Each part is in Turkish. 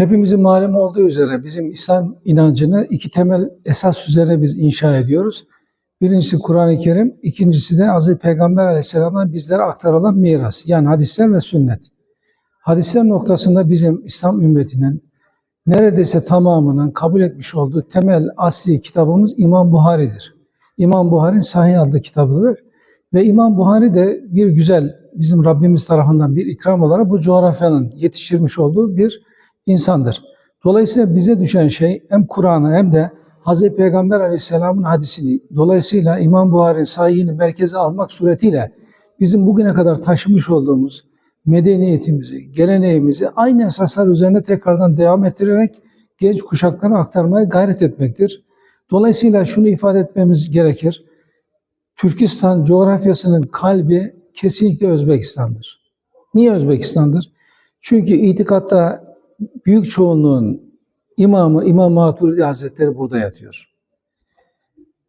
Hepimizin malum olduğu üzere bizim İslam inancını iki temel esas üzerine biz inşa ediyoruz. Birincisi Kur'an-ı Kerim, ikincisi de Hz. Peygamber Aleyhisselam'dan bizlere aktarılan miras. Yani hadisler ve sünnet. Hadisler noktasında bizim İslam ümmetinin neredeyse tamamının kabul etmiş olduğu temel asli kitabımız İmam Buhari'dir. İmam Buhari'nin Sahih adlı kitabıdır. Ve İmam Buhari de bir güzel bizim Rabbimiz tarafından bir ikram olarak bu coğrafyanın yetiştirmiş olduğu bir insandır. Dolayısıyla bize düşen şey hem Kur'an'ı hem de Hz. Peygamber Aleyhisselam'ın hadisini dolayısıyla İmam Buhari'nin sahihini merkeze almak suretiyle bizim bugüne kadar taşımış olduğumuz medeniyetimizi, geleneğimizi aynı esaslar üzerine tekrardan devam ettirerek genç kuşaklara aktarmaya gayret etmektir. Dolayısıyla şunu ifade etmemiz gerekir. Türkistan coğrafyasının kalbi kesinlikle Özbekistan'dır. Niye Özbekistan'dır? Çünkü itikatta büyük çoğunluğun imamı İmam Maturidi Hazretleri burada yatıyor.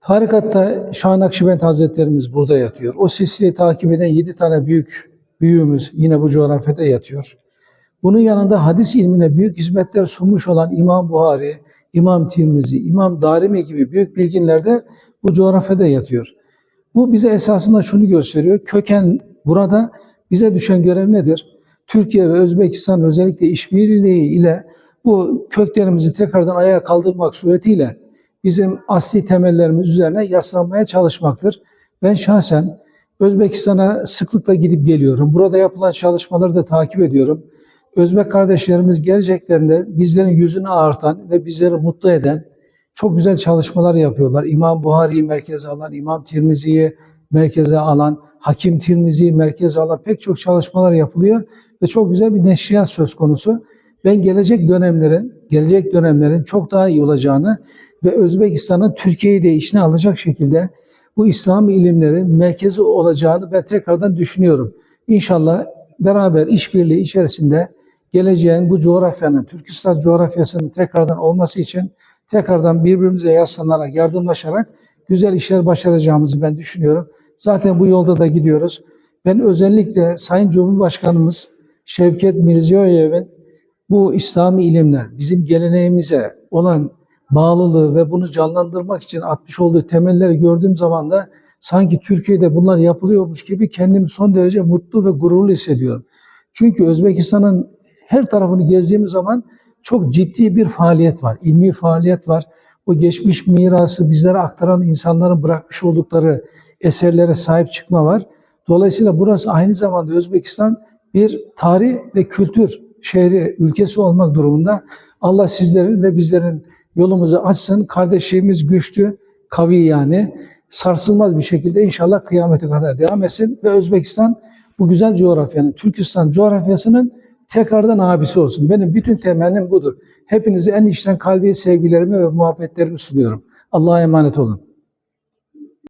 Tarikatta Şah Nakşibend Hazretlerimiz burada yatıyor. O silsileyi takip eden yedi tane büyük büyüğümüz yine bu coğrafyada yatıyor. Bunun yanında hadis ilmine büyük hizmetler sunmuş olan İmam Buhari, İmam Tirmizi, İmam Darimi gibi büyük bilginler de bu coğrafyada yatıyor. Bu bize esasında şunu gösteriyor. Köken burada bize düşen görev nedir? Türkiye ve Özbekistan özellikle işbirliği ile bu köklerimizi tekrardan ayağa kaldırmak suretiyle bizim asli temellerimiz üzerine yaslanmaya çalışmaktır. Ben şahsen Özbekistan'a sıklıkla gidip geliyorum. Burada yapılan çalışmaları da takip ediyorum. Özbek kardeşlerimiz geleceklerinde bizlerin yüzünü ağartan ve bizleri mutlu eden çok güzel çalışmalar yapıyorlar. İmam Buhari'yi merkeze alan, İmam Tirmizi'yi merkeze alan, Hakim Tirmizi'yi merkeze alan pek çok çalışmalar yapılıyor ve çok güzel bir neşriyat söz konusu. Ben gelecek dönemlerin, gelecek dönemlerin çok daha iyi olacağını ve Özbekistan'ın Türkiye'yi de içine alacak şekilde bu İslam ilimlerin merkezi olacağını ben tekrardan düşünüyorum. İnşallah beraber işbirliği içerisinde geleceğin bu coğrafyanın, Türkistan coğrafyasının tekrardan olması için tekrardan birbirimize yaslanarak, yardımlaşarak güzel işler başaracağımızı ben düşünüyorum. Zaten bu yolda da gidiyoruz. Ben özellikle Sayın Cumhurbaşkanımız Şevket Mirziyoyev'in bu İslami ilimler, bizim geleneğimize olan bağlılığı ve bunu canlandırmak için atmış olduğu temelleri gördüğüm zaman da sanki Türkiye'de bunlar yapılıyormuş gibi kendimi son derece mutlu ve gururlu hissediyorum. Çünkü Özbekistan'ın her tarafını gezdiğimiz zaman çok ciddi bir faaliyet var, ilmi faaliyet var. O geçmiş mirası bizlere aktaran insanların bırakmış oldukları eserlere sahip çıkma var. Dolayısıyla burası aynı zamanda Özbekistan bir tarih ve kültür şehri, ülkesi olmak durumunda. Allah sizlerin ve bizlerin yolumuzu açsın. Kardeşliğimiz güçlü, kavi yani. Sarsılmaz bir şekilde inşallah kıyamete kadar devam etsin. Ve Özbekistan bu güzel coğrafyanın, Türkistan coğrafyasının tekrardan abisi olsun. Benim bütün temennim budur. Hepinize en içten kalbi sevgilerimi ve muhabbetlerimi sunuyorum. Allah'a emanet olun.